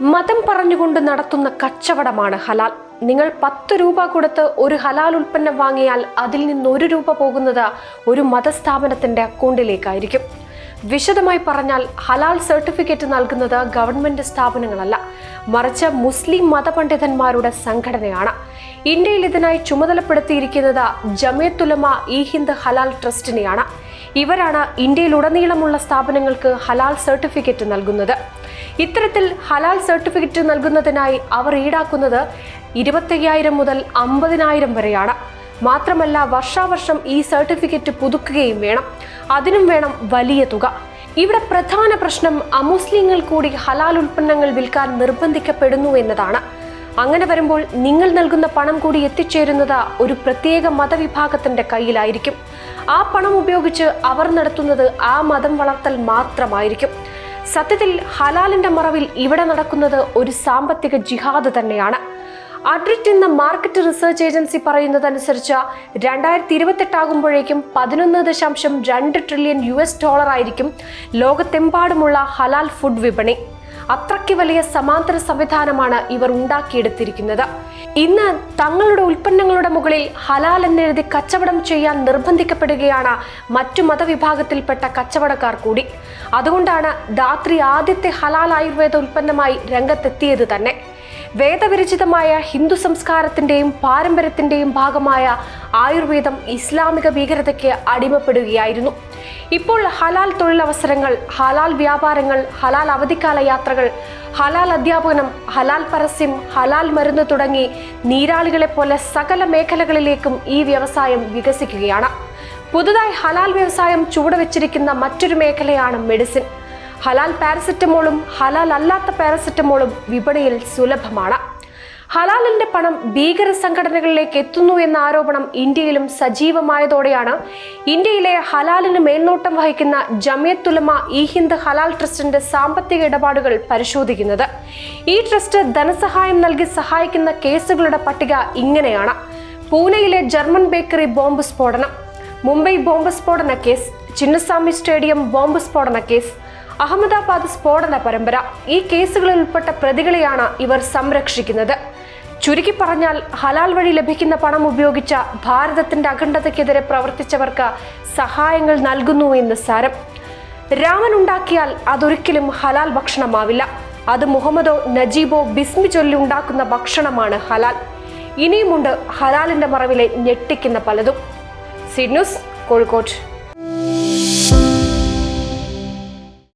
മതം പറഞ്ഞുകൊണ്ട് നടത്തുന്ന കച്ചവടമാണ് ഹലാൽ. നിങ്ങൾ പത്ത് രൂപ കൊടുത്ത് ഒരു ഹലാൽ ഉൽപ്പന്നം വാങ്ങിയാൽ അതിൽ നിന്ന് ഒരു രൂപ പോകുന്നത് ഒരു മതസ്ഥാപനത്തിന്റെ അക്കൗണ്ടിലേക്കായിരിക്കും. വിശദമായി പറഞ്ഞാൽ ഹലാൽ സർട്ടിഫിക്കറ്റ് നൽകുന്നത് ഗവൺമെന്റ് സ്ഥാപനങ്ങളല്ല. മറിച്ച് മുസ്ലിം മതപണ്ഡിതന്മാരുടെ സംഘടനയാണ്. ഇന്ത്യയിൽ ഇതിനായി ചുമതലപ്പെടുത്തിയിരിക്കുന്നത് ജമേത്തുലമ ഇ ഹിന്ദ് ഹലാൽ ട്രസ്റ്റിനെയാണ്. ഇവരാണ് ഇന്ത്യയിലുടനീളമുള്ള സ്ഥാപനങ്ങൾക്ക് ഹലാൽ സർട്ടിഫിക്കറ്റ് നൽകുന്നത്. ഇത്തരത്തിൽ ഹലാൽ സർട്ടിഫിക്കറ്റ് നൽകുന്നതിനായി അവർ ഈടാക്കുന്നത് ഇരുപത്തയ്യായിരം മുതൽ അമ്പതിനായിരം വരെയാണ്. മാത്രമല്ല വർഷാവർഷം ഈ സർട്ടിഫിക്കറ്റ് പുതുക്കുകയും വേണം. അതിനും വേണം വലിയ തുക. ഇവിടെ പ്രധാന പ്രശ്നം അമുസ്ലിങ്ങൾ കൂടി ഹലാൽ ഉൽപ്പന്നങ്ങൾ വിൽക്കാൻ നിർബന്ധിക്കപ്പെടുന്നു എന്നതാണ്. അങ്ങനെ വരുമ്പോൾ നിങ്ങൾ നൽകുന്ന പണം കൂടി എത്തിച്ചേരുന്നത് ഒരു പ്രത്യേക മതവിഭാഗത്തിന്റെ കയ്യിലായിരിക്കും. ആ പണം ഉപയോഗിച്ച് അവർ നടത്തുന്നത് ആ മതം വളർത്തൽ മാത്രമായിരിക്കും. സത്യത്തിൽ ഹലാലിന്റെ മറവിൽ ഇവിടെ നടക്കുന്നത് ഒരു സാമ്പത്തിക ജിഹാദ് തന്നെയാണ്. അഡ്രിറ്റ് എന്ന മാർക്കറ്റ് റിസർച്ച് ഏജൻസി പറയുന്നതനുസരിച്ച് രണ്ടായിരത്തി ഇരുപത്തെട്ടാകുമ്പോഴേക്കും പതിനൊന്ന് ദശാംശം രണ്ട് ട്രില്യൺ യു എസ് ഡോളർ ആയിരിക്കും ലോകത്തെമ്പാടുമുള്ള ഹലാൽ ഫുഡ് വിപണി. അത്രയ്ക്ക് വലിയ സമാന്തര സംവിധാനമാണ് ഇവർ ഉണ്ടാക്കിയെടുത്തിരിക്കുന്നത്. ഇന്ന് തങ്ങളുടെ ഉൽപ്പന്നങ്ങളുടെ മുകളിൽ ഹലാൽ എന്നെഴുതി കച്ചവടം ചെയ്യാൻ നിർബന്ധിക്കപ്പെടുകയാണ് മറ്റു മതവിഭാഗത്തിൽപ്പെട്ട കച്ചവടക്കാർ കൂടി. അതുകൊണ്ടാണ് ധാത്രി ആദ്യത്തെ ഹലാൽ ആയുർവേദ ഉൽപ്പന്നമായി രംഗത്തെത്തിയത് തന്നെ. വേദവിരചിതമായ ഹിന്ദു സംസ്കാരത്തിന്റെയും പാരമ്പര്യത്തിന്റെയും ഭാഗമായ ആയുർവേദം ഇസ്ലാമിക ഭീകരതയ്ക്ക് അടിമപ്പെടുകയായിരുന്നു. ഇപ്പോൾ ഹലാൽ തൊഴിലവസരങ്ങൾ ഹലാൽ വ്യാപാരങ്ങൾ ഹലാൽ അവധിക്കാല യാത്രകൾ ഹലാൽ അധ്യാപനം ഹലാൽ പരസ്യം ഹലാൽ മരുന്ന് തുടങ്ങി നീരാളികളെ പോലെ സകല മേഖലകളിലേക്കും ഈ വ്യവസായം വികസിക്കുകയാണ്. പുതുതായി ഹലാൽ വ്യവസായം ചുവടുവെച്ചിരിക്കുന്ന മറ്റൊരു മേഖലയാണ് മെഡിസിൻ. ഹലാൽ പാരസെറ്റമോളും ഹലാൽ അല്ലാത്ത പാരസെറ്റമോളും വിപണിയിൽ സുലഭമാണ്. ഹലാലിന്റെ പണം ഭീകര സംഘടനകളിലേക്ക് എത്തുന്നു എന്ന ആരോപണം ഇന്ത്യയിലും സജീവമായതോടെയാണ്. ഇന്ത്യയിലെ ഹലാലിന് മേൽനോട്ടം വഹിക്കുന്ന ജമിയത്തുലമ ഇ ഹിന്ദ് ഹലാൽ ട്രസ്റ്റിന്റെ സാമ്പത്തിക ഇടപാടുകൾ പരിശോധിക്കുന്നത്. ഈ ട്രസ്റ്റ് ധനസഹായം നൽകി സഹായിക്കുന്ന കേസുകളുടെ പട്ടിക ഇങ്ങനെയാണ്. പൂനെയിലെ ജർമ്മൻ ബേക്കറി ബോംബ് സ്ഫോടനം. മുംബൈ ബോംബ് സ്ഫോടന കേസ് ചിന്നസ്വാമി സ്റ്റേഡിയം ബോംബ് സ്ഫോടന കേസ് അഹമ്മദാബാദ് സ്ഫോടന പരമ്പര. ഈ കേസുകളിൽ ഉൾപ്പെട്ട പ്രതികളെയാണ് ഇവർ സംരക്ഷിക്കുന്നത്. ചുരുക്കി പറഞ്ഞാൽ ഹലാൽ വഴി ലഭിക്കുന്ന പണം ഉപയോഗിച്ച ഭാരതത്തിന്റെ അഖണ്ഡതയ്ക്കെതിരെ പ്രവർത്തിച്ചവർക്ക് സഹായങ്ങൾ നൽകുന്നു എന്ന് സാരം. രാമൻ ഉണ്ടാക്കിയാൽ അതൊരിക്കലും ഹലാൽ ഭക്ഷണമാവില്ല. അത് മുഹമ്മദോ നജീബോ ബിസ്മി ചൊല്ലി ഉണ്ടാക്കുന്ന ഭക്ഷണമാണ് ഹലാൽ. ഇനിയുമുണ്ട് ഹലാലിന്റെ മറവിലെ ഞെട്ടിക്കുന്ന പലതും. സിഡ്ന്യൂസ് കോഴിക്കോട്.